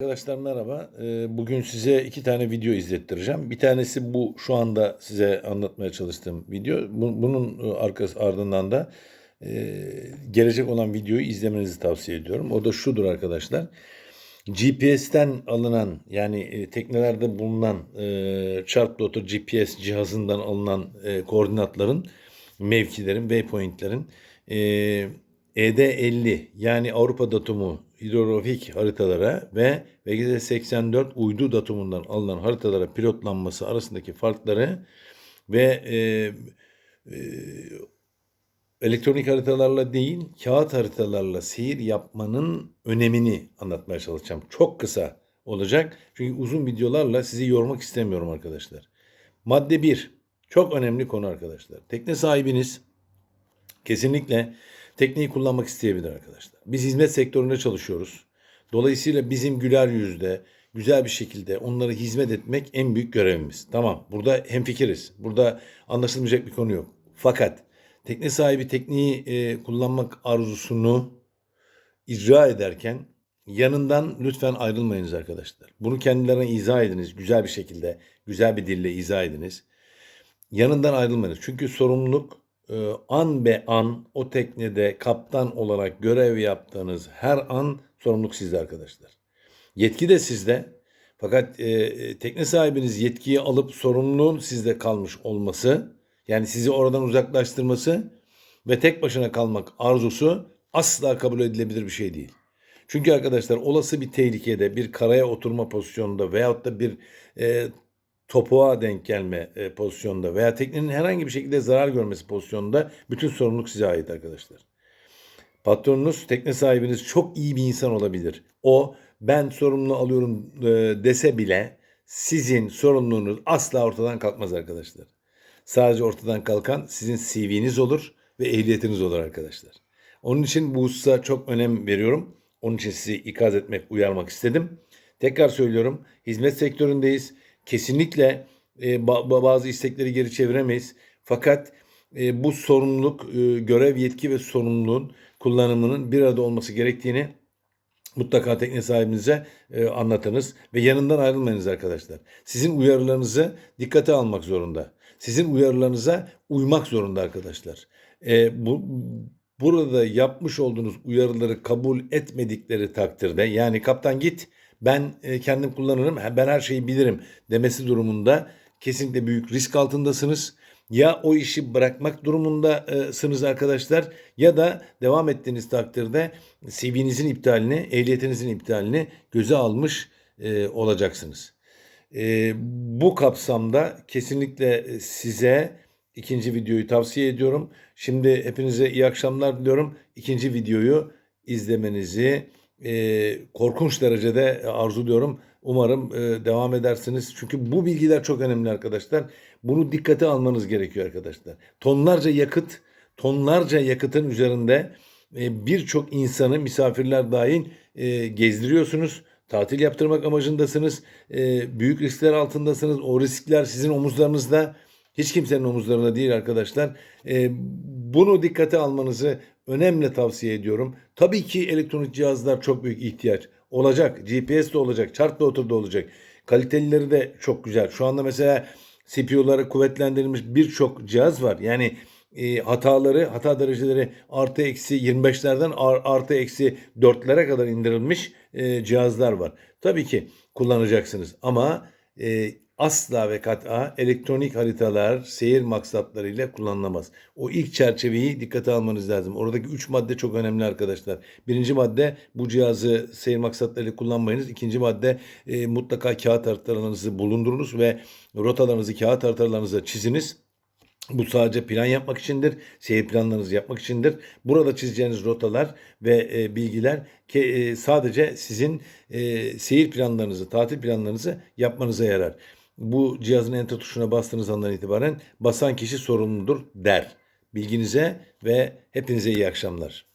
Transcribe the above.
Arkadaşlar merhaba. Ee, Bugün size iki tane video izlettireceğim. Bir tanesi bu şu anda size anlatmaya çalıştığım video. Bu- Bunun e, arkası ardından da e, gelecek olan videoyu izlemenizi tavsiye ediyorum. O da şudur arkadaşlar. GPS'ten alınan yani e, teknelerde bulunan e, Chart Plotter GPS cihazından alınan koordinatların, mevkilerin, waypointlerin ED50 yani Avrupa datumu hidrografik haritalara ve VGZ84 uydu datumundan alınan haritalara pilotlanması arasındaki farkları ve e, e, elektronik haritalarla değil, kağıt haritalarla seyir yapmanın önemini anlatmaya çalışacağım. Çok kısa olacak. Çünkü uzun videolarla sizi yormak istemiyorum arkadaşlar. Madde 1. Çok önemli konu arkadaşlar. Tekne sahibiniz kesinlikle tekneyi kullanmak isteyebilir arkadaşlar. Biz hizmet sektöründe çalışıyoruz. Dolayısıyla bizim güler yüzde, güzel bir şekilde onlara hizmet etmek en büyük görevimiz. Tamam, burada hemfikiriz. Burada anlaşılmayacak bir konu yok. Fakat tekne sahibi tekneyi e, kullanmak arzusunu icra ederken yanından lütfen ayrılmayınız arkadaşlar. Bunu kendilerine izah ediniz güzel bir şekilde, güzel bir dille izah ediniz. Yanından ayrılmayınız. Çünkü sorumluluk an be an o teknede kaptan olarak görev yaptığınız her an sorumluluk sizde arkadaşlar. Yetki de sizde. Fakat e, e, tekne sahibiniz yetkiyi alıp sorumluluğun sizde kalmış olması, yani sizi oradan uzaklaştırması ve tek başına kalmak arzusu asla kabul edilebilir bir şey değil. Çünkü arkadaşlar olası bir tehlikede, bir karaya oturma pozisyonunda veyahut da bir e, topuğa denk gelme e, pozisyonda veya teknenin herhangi bir şekilde zarar görmesi pozisyonunda bütün sorumluluk size ait arkadaşlar. Patronunuz, tekne sahibiniz çok iyi bir insan olabilir. O ben sorumluluğu alıyorum e, dese bile sizin sorumluluğunuz asla ortadan kalkmaz arkadaşlar. Sadece ortadan kalkan sizin CV'niz olur ve ehliyetiniz olur arkadaşlar. Onun için bu hususa çok önem veriyorum. Onun için sizi ikaz etmek, uyarmak istedim. Tekrar söylüyorum, hizmet sektöründeyiz. Kesinlikle e, ba- ba- bazı istekleri geri çeviremeyiz. Fakat e, bu sorumluluk, e, görev, yetki ve sorumluluğun kullanımının bir arada olması gerektiğini mutlaka tekne sahibinize e, anlatınız ve yanından ayrılmayınız arkadaşlar. Sizin uyarılarınızı dikkate almak zorunda. Sizin uyarılarınıza uymak zorunda arkadaşlar. E, bu burada yapmış olduğunuz uyarıları kabul etmedikleri takdirde yani kaptan git ben e, kendim kullanırım ben her şeyi bilirim demesi durumunda kesinlikle büyük risk altındasınız. Ya o işi bırakmak durumundasınız arkadaşlar ya da devam ettiğiniz takdirde CV'nizin iptalini, ehliyetinizin iptalini göze almış e, olacaksınız. E, bu kapsamda kesinlikle size ikinci videoyu tavsiye ediyorum. Şimdi hepinize iyi akşamlar diliyorum. İkinci videoyu izlemenizi e, korkunç derecede arzuluyorum. Umarım e, devam edersiniz. Çünkü bu bilgiler çok önemli arkadaşlar. Bunu dikkate almanız gerekiyor arkadaşlar. Tonlarca yakıt, tonlarca yakıtın üzerinde e, birçok insanı misafirler dahil e, gezdiriyorsunuz. Tatil yaptırmak amacındasınız. E, büyük riskler altındasınız. O riskler sizin omuzlarınızda. Hiç kimsenin omuzlarında değil arkadaşlar. E, bunu dikkate almanızı önemli tavsiye ediyorum. Tabii ki elektronik cihazlar çok büyük ihtiyaç. Olacak. GPS de olacak. Chart da olacak. Kalitelileri de çok güzel. Şu anda mesela CPU'ları kuvvetlendirilmiş birçok cihaz var. Yani e, hataları, hata dereceleri artı eksi 25'lerden ar- artı eksi 4'lere kadar indirilmiş e, cihazlar var. Tabii ki kullanacaksınız ama e, asla ve kat'a elektronik haritalar seyir maksatlarıyla kullanılamaz. O ilk çerçeveyi dikkate almanız lazım. Oradaki üç madde çok önemli arkadaşlar. Birinci madde bu cihazı seyir maksatlarıyla kullanmayınız. İkinci madde e, mutlaka kağıt haritalarınızı bulundurunuz ve rotalarınızı kağıt haritalarınıza çiziniz. Bu sadece plan yapmak içindir, seyir planlarınızı yapmak içindir. Burada çizeceğiniz rotalar ve e, bilgiler ke, e, sadece sizin e, seyir planlarınızı, tatil planlarınızı yapmanıza yarar. Bu cihazın enter tuşuna bastığınız andan itibaren basan kişi sorumludur der. Bilginize ve hepinize iyi akşamlar.